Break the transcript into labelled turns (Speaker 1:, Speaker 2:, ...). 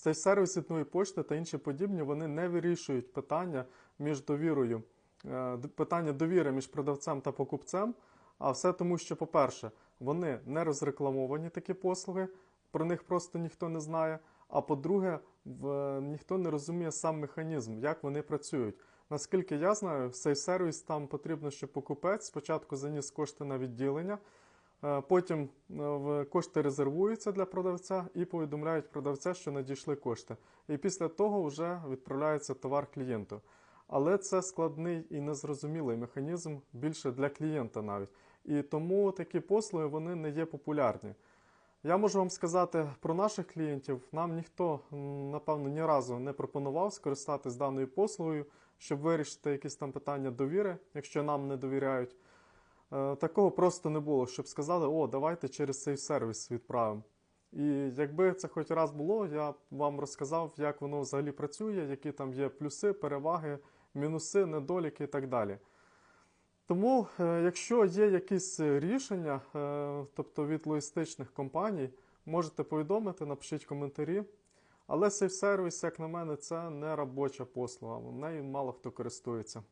Speaker 1: Цей сервіс від нової пошти та інші подібні вони не вирішують питання між довірою, е, питання довіри між продавцем та покупцем. А все тому, що, по-перше, вони не розрекламовані такі послуги, про них просто ніхто не знає. А по-друге, в- ніхто не розуміє сам механізм, як вони працюють. Наскільки я знаю, цей сервіс там потрібно, щоб покупець спочатку заніс кошти на відділення, е, потім е, кошти резервуються для продавця і повідомляють продавця, що надійшли кошти. І після того вже відправляється товар клієнту. Але це складний і незрозумілий механізм більше для клієнта навіть. І тому такі послуги вони не є популярні. Я можу вам сказати про наших клієнтів. Нам ніхто, напевно, ні разу не пропонував скористатись даною послугою, щоб вирішити якісь там питання довіри, якщо нам не довіряють. Е, Такого просто не було, щоб сказали, о, давайте через цей сервіс відправимо. І якби це хоч раз було, я б вам розказав, як воно взагалі працює, які там є плюси, переваги, мінуси, недоліки і так далі. Тому, е, якщо є якісь рішення, е, тобто від логістичних компаній, можете повідомити, напишіть коментарі. Але цей сервіс, як на мене, це не робоча послуга, нею мало хто користується.